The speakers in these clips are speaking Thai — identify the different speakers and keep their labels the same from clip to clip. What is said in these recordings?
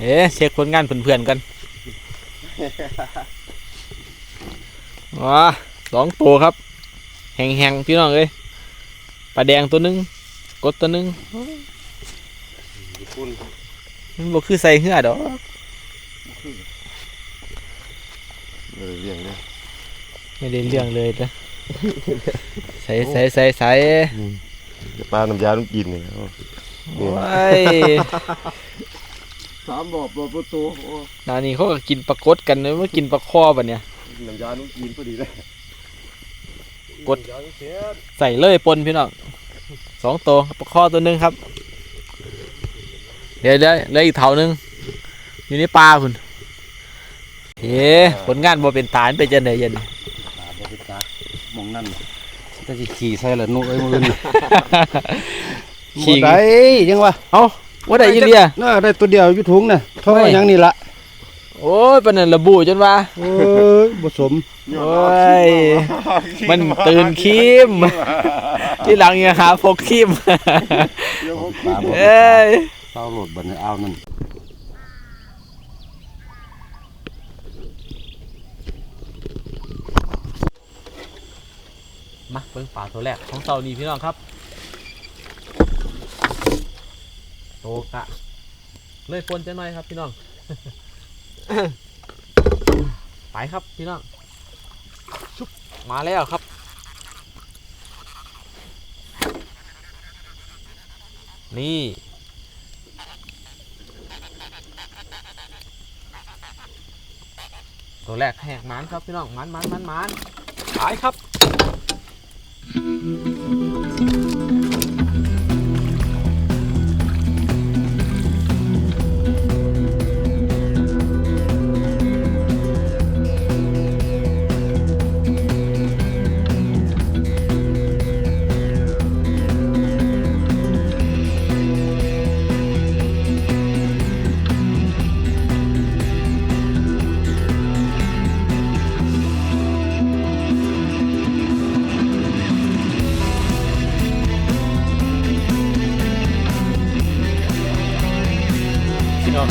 Speaker 1: เอ๊ะเช็คผลงานเพื่อนๆกันว้าสองตัวครับ แห้งๆพี่น้องเอ้ยปลาแดงตัวหนึง กดตัวหนึง
Speaker 2: คุณ
Speaker 1: มันบ่คือใส่เหือดอก
Speaker 2: เออเลี้ยงเนี่ย
Speaker 1: ไม่ได้เรื่องเลยนะใส่ใส่ใส่ใส่
Speaker 2: จะปลาน้ำยาต้องกินเนี่ยเอา
Speaker 1: โอ้ย
Speaker 2: สามบอกบอกประตูโอ้
Speaker 1: นานี่เขาก็กินปลากดกันเนอะไม่กินปลาคอบัดเนี่ย
Speaker 2: น้ำยาต้องกินพอดีเลย
Speaker 1: กดใส่เลยปนพี่น้องสองตัวปลาคอตัวหนึงครับ เดี๋ยวเดี๋ยวเหลืออีกเท่าหนึงอยู่ในปลาคุณเฮ้ผลงานบ่เป็นตาลไปจังไดเย็น
Speaker 3: ตาบ่เป็นตามองนั่นถ้าสิขี่ใส่ละนุ้ยมือนี่
Speaker 1: ขี่
Speaker 3: บ่ได้ยังวะ
Speaker 1: เอ้า ว่าได้อีเลีย
Speaker 3: น่าได้ตัวเดียวอยู่ถุงน่ะเท่า
Speaker 1: ไม่
Speaker 3: หยังนี่ละ
Speaker 1: โอ้ยปานนั้นระบุจนว่า
Speaker 3: โอ้ยบ่สม
Speaker 1: โอ้ยมันตื่นคีมที่หลังอย่าหาพกคีม
Speaker 3: ตาบ่
Speaker 1: เอ้ย
Speaker 3: เศร้าโหลดบัดนี้เอานั่น
Speaker 1: มาเบิ่งปลาตัวแรกของเต่านี้พี่น้องครับ โตกะเลยปนจะหน่อยครับพี่น้อง ไปครับพี่น้อง ชุบมาแล้วครับนี่ ตัวแรกแหกมันครับพี่น้องมันมันมันมันไปครับ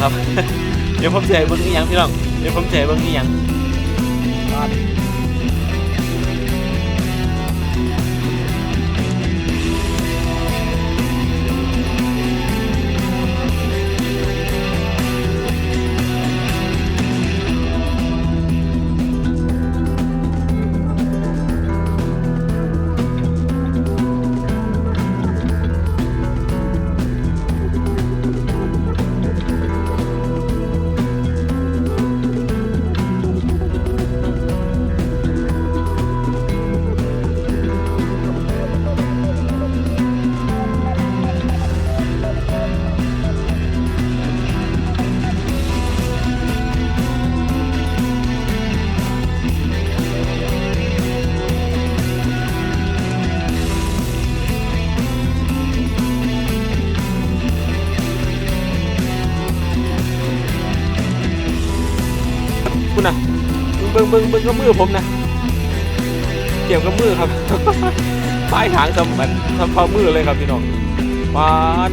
Speaker 1: ครับ เดี๋ยวผมเสียเบิ้งนี่ยังพี่น้อง เดี๋ยวผมเสียเบิ้งนี่ยัง น่ะเบิ้งเบิ้งเบิ้งกับมือผมนะเกี่ยวกับมือครับปลายหางสำมันทำฝ่ามือเลยครับพี่น้องปาด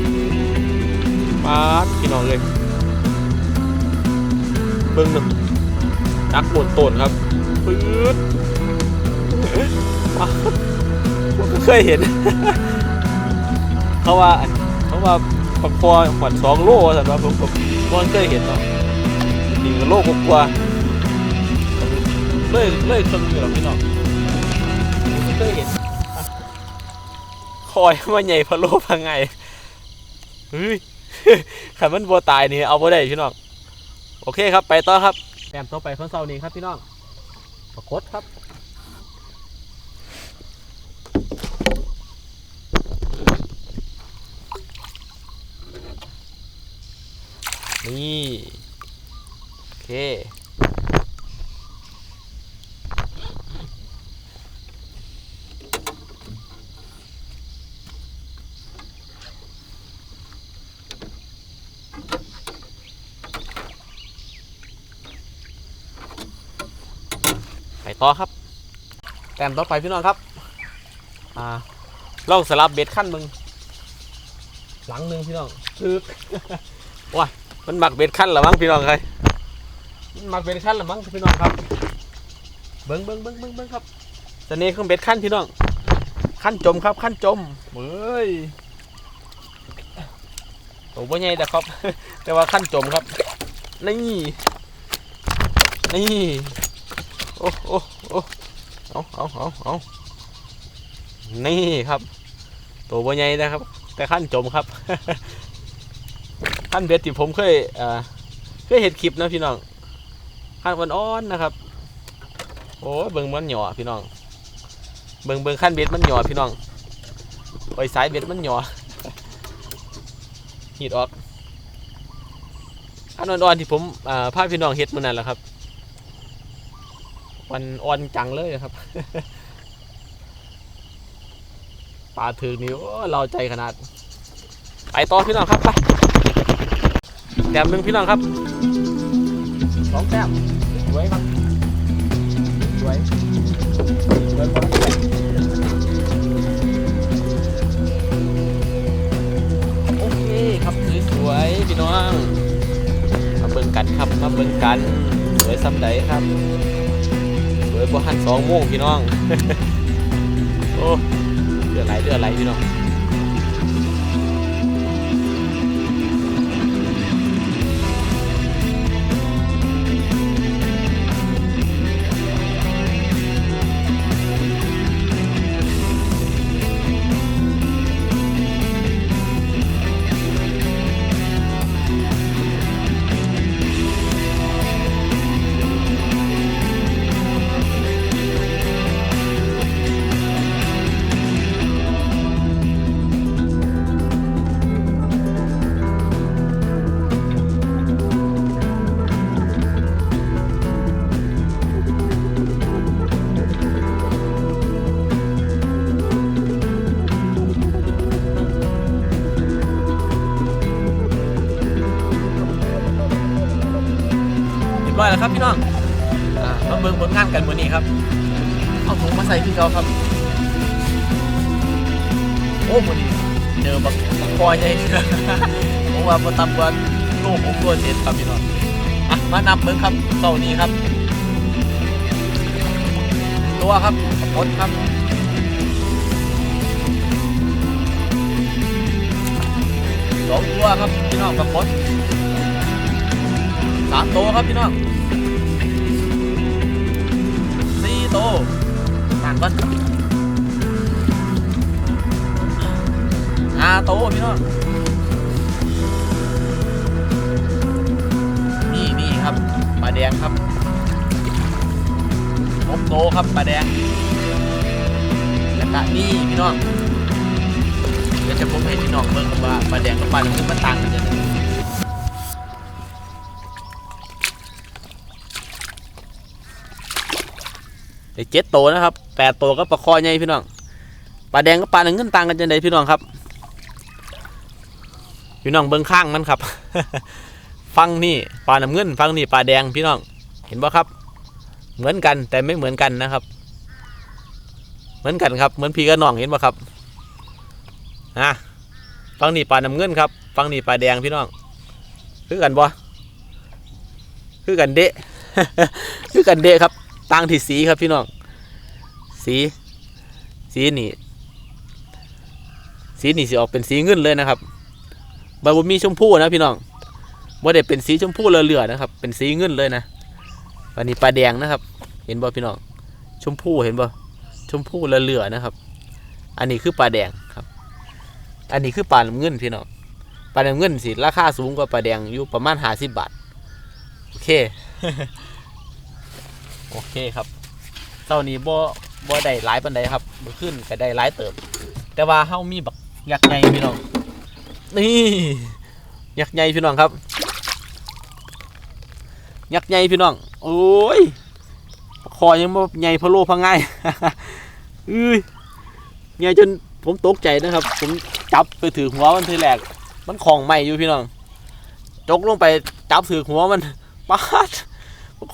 Speaker 1: ปาดพี่น้องเลยเบิ้งหนึ่งนักบนต้นครับปื๊ดปาดผมก็เคยเห็น เขาว่าเขาว่าปักคอขวัญสองโลสันว่าผมผมผมเคยเห็นเนาะนี่ก็โลกกว่า เลยเลยครึ่งอยู่หรอกพี่น้องเคยเห็นอะคอยมาใหญ่พะโลพังไงเฮ้ยขันมันบัวตายนี่เอาบัวได้พี่น้องโอเคครับ ไปต่อครับแต้มต่อไปของเสาร์นี้ครับพี่น้องปรากฏครับนี่ โอเค อครับ แต้มต่อไปพี่น้องครับ อ่าลองสลับเบ็ดขั้นมึง หลังหนึ่งพี่น้องซึกว้ายมันหมักเบ็ดขั้นเหรอมั้งพี่น้องใครมันหมักเบ็ดขั้นเหรอมั้งพี่น้องครับ เบิ้งเบิ้งเบิ้งเบิ้งเบิ้งครับตอนนี้เครื่องเบ็ดขั้นพี่น้อง ขั้นจมครับขั้นจมเฮ้ยโอ้บ่ใหญ่แต่ครับ แต่ว่าขั้นจมครับ นี่ นี่โอ้โอ้โอ้เอาเอาเอาเอานี่ครับ ตัวบ่ใหญ่นะครับ แต่ขั้นจมครับขั้นเบ็ดที่ผมเคยเอ่อเคยเห็นคลิปนะพี่น้องขั้นอ่อนๆนะครับ โอ้ยเบิ่งมันหย่อพี่น้อง เบิ่งเบิ่งขั้นเบ็ดมันหย่อพี่น้องปล่อยสายเบ็ดมันหย่อหีดออกอันอ่อนๆที่ผมอ่าพาพี่น้องเฮ็ดมื้อนั้นแหละครับ วันอ่อนจังเลยครับปลาถึงนี่โอ้เราใจขนาด ไปต่อพี่น้องครับไปแต้มหนึ่งพี่น้องครับสองแต้มสวยครับสวยสวยหมดเลโอเคครับสวยๆพี่น้องมาเบิ่งกันครับมาเบิ่งกันสวยซ้ำใดครับ สวยบ่หันสองโมงพี่น้อง โอ้เดือดไหลเดือดไหลพี่น้อง ครับพี่น้องอ่ามาเบิ่งผลงานกันวันนี้ครับเอาถุงมาใส่พี่เขาครับโอ้วันนี้เจอบักบักคอยใหญ่ผมว่าพอตำกว่าลูกผมตัวเจ็ดครับพี่น้องอะมานำเบิ่งครับเต่านี้ครับ ตัวครับกดครับสองตัวครับพี่น้องปรากฏสามตัวครับพี่น้อง สี่ตัวต่างกันห้าตัวพี่น้องนี่นี่ครับปลาแดงครับหกตัวครับปลาแดงแล้วก็นี่พี่น้องเดี๋ยวจะผมให้พี่น้องเบิ่งครับว่าปลาแดงกับปลาน้ำผึ้งมันต่างกันยังไง ได้เจ็ดตัวนะครับแปดตัวก็ปลาคอใหญ่พี่น้องปลาแดงกับปลาหนังเงินต่างกันจังไดพี่น้องครับ พี่น้องเบิ้งข้างมันครับ ฟังนี่ปลาน้ำเงินฟังนี่ปลาแดงพี่น้อง เห็นป่ะครับ เหมือนกันแต่ไม่เหมือนกันนะครับ เหมือนกันครับ เหมือนพี่กับน้องเห็นป่ะครับนะฟังนี่ปลาน้ำเงินครับ ฟังนี่ปลาแดงพี่น้องคือกันบ่คือกันเดะคือกันเดะครับ ต่างที่สีครับพี่น้อง สี สีนี่ สีนี่สิออกเป็นสีเงินเลยนะครับบาบุมีชมพูนะพี่น้องว่าได้เป็นสีชมพูเหลือๆนะครับ เป็นสีเงินเลยนะวันนี้ปลาแดงนะครับ เห็นบ่พี่น้อง ชมพูเห็นบ่ชมพูเหลือๆนะครับ อันนี้คือปลาแดงครับ อันนี้คือปลาเงินพี่น้องปลาเงินสิราคาสูงกว่าปลาแดงอยู่ประมาณห้าสิบบาท โอเค โอเคครับเท่านี้บ่บ่ได้หลายปานใดครับบ่ขึ้นก็ได้หลายเติบ แต่ว่าเฮามีบักยักษ์ใหญ่พี่น้อง นี่ยักษ์ใหญ่พี่น้องครับ ยักษ์ใหญ่พี่น้อง โอ้ย คอยังบ่ใหญ่พะโลพะง่ายอื้ยใหญ่จนผมตกใจนะครับ ผมจับไปถือหัวมันทีแรก มันของใหม่อยู่พี่น้อง จกลงไปจับถือหัวมันปาด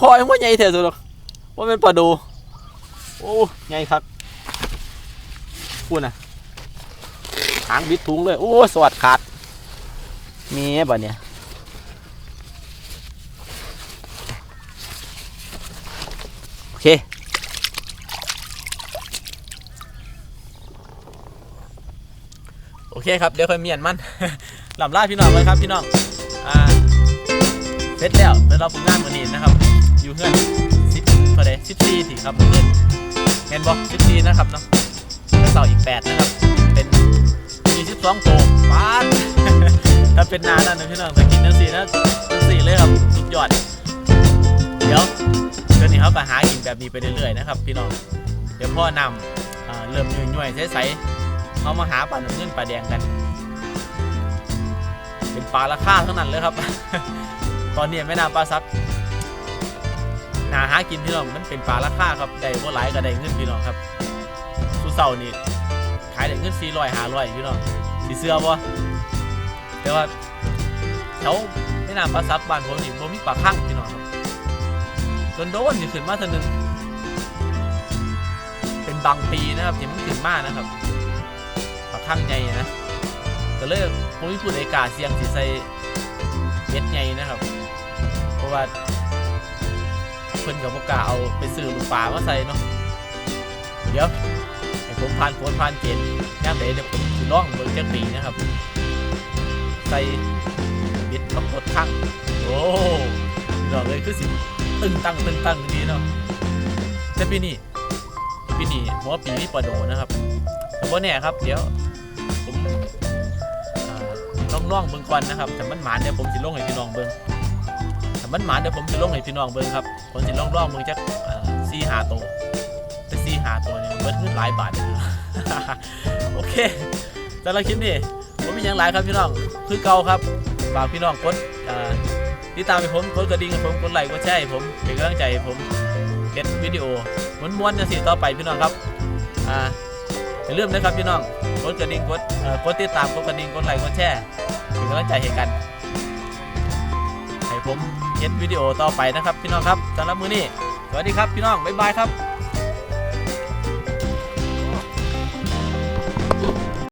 Speaker 1: คอยว่าใหญ่แท้สุดหรอก ว่าเป็นปลาดู โอ้ไงครับพูดนะหางบิดทุงเลย โอ้สวัสดขาด มีบ่เนี่ยโอเคโอเคครับ เดี๋ยวค่อยเมียนมัน หลับล่าพี่น้องเลยครับพี่น้องอเสร็จแล้วสำหรับผลงานวันนี้นะครับ อยู่เพื่อน ท่าไดสิบสี่ครับเพื่อนเห็นบอกสิบสี่นะครับเนาะแล้วเสาอีกแปดนะครับ เป็นยี่สิบสองโตปาดถ้าเป็นนานนะพี่น้องถ้ากินทั้งสี่นะทั้งสี่เลยครับสุดยอด เดี๋ยวเดือนนี้เขาก็หากินแบบนี้ไปเรื่อยๆนะครับ พี่น้องเดี๋ยวพ่อนำอ่าเริ่มย่ยๆใสๆเขามาหาปลาหนึ่งเงินปลาแดงกัน เป็นปลาราคาเท่านั้นเลยครับ ตอนนี้แม่น้ำปลาซับ หาหากินพี่น้องมันเป็นปลาราคาครับได้บ่หลายก็ได้เงินพี่น้องครับสุเสานี่ขายได้เงินสี่ร้อยห้าร้อยพี่น้องสีเสื้อบ่แต่ว่าแถวแม่น้ำปลาซับบ้านผมนี่บ่มีปลาข้างพี่น้องครับจนโดนนี่ขึ้นมาเท่านึงเป็นบางปีนะครับที่มันขึ้นมานะครับปลาข้างใหญ่นะก็เลยผมมีพูดเอกาเสียงสิใส่เบ็ดใหญ่นะครับ เพราะว่า เพิ่นกับพวกล้าเอาไปซื้อลูกปลามาใส่เนาะเดี๋ยวให้ผมผ่านโค้ดผ่านเกณฑ์ย่ามใดเดี๋ยวผมสิลองเบิ่งจักปีนะครับ ใส่เบ็ดกับกดข้างโอ้ดอกเลยคือสิตึงตั้งตึงตั้งดีเนาะแต่ปีนี้ปีนี้ผมว่าปีนี้ปลาโดนะครับแต่ว่าแน่ครับ เดี๋ยวผมอ่าลองล่องเบิ่งก่อนนะครับแต่มันหมานเดี๋ยวผมสิลงให้พี่น้องเบิ่งถ้ามันหมานเดี๋ยวผมสิลงให้พี่น้องเบิ่งครับ ผมสิลองล่องเบิ่งจักสี่หาโตวแต่สี่หาตัวเนี่ยเบิดเงินหลายบาทเลยโอเคแต่ละคลิปนี่ผมมีอย่างหลายครับพี่น้องคือเก่าครับฝากพี่น้องกดติดตามผมกดกระดิ่งผมกดไลค์กดแชร์ให้ผมเป็นกำลังใจผมเก็บวิดีโอม้วนๆจังซี่ต่อไปพี่น้องครับอ่าอย่าลืมนะครับพี่น้องกดกระดิ่งกดกดติดตามกดกระดิ่งกดไลค์กดแชร์เป็นกำลังใจให้กันให้ผม เห็นวิดีโอต่อไปนะครับพี่น้องครับสำหรับมือนี้สวัสดีครับพี่น้องบ๊ายบายครับ